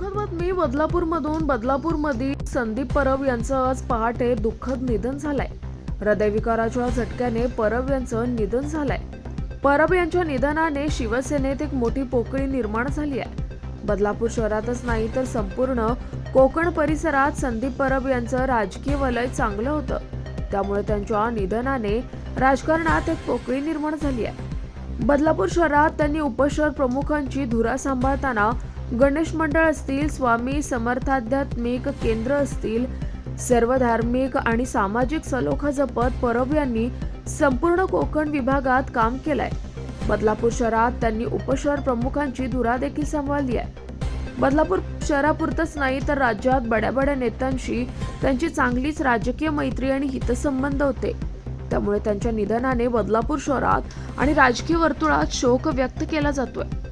दुःखद बातमी बदलापूरमधून बदलापूरमधील संदीप परब यांचं आज पहाटे दुःखद निधन झालंय. हृदयविकाराच्या झटक्याने परब यांचं निधन झालंय. परब यांच्या निधनाने शिवसेनेत एक मोठी पोकळी निर्माण झाली आहे. बदलापूर शहरातच नाही तर संपूर्ण कोकण परिसरात संदीप परब यांचं राजकीय वलय चांगलं होतं. त्यामुळे त्यांच्या निधनाने राजकारणात एक पोकळी निर्माण झाली आहे. बदलापूर शहरात त्यांनी उपशहर प्रमुखांची धुरा सांभाळताना गणेश मंडळ असतील स्वामी समर्थाध्यात्मिक केंद्र असतील सर्व धार्मिक आणि सामाजिक सलोखा जपत परब यांनी संपूर्ण कोकण विभागात काम केलंय. बदलापूर शहरात त्यांनी उपशहर प्रमुखांची धुरा देखील सांभाळली आहे. बदलापूर शहरापुरतच नाही तर राज्यात बड्या बड्या नेत्यांशी त्यांची चांगलीच राजकीय मैत्री आणि हितसंबंध होते. त्यामुळे त्यांच्या निधनाने बदलापूर शहरात आणि राजकीय वर्तुळात शोक व्यक्त केला जातोय.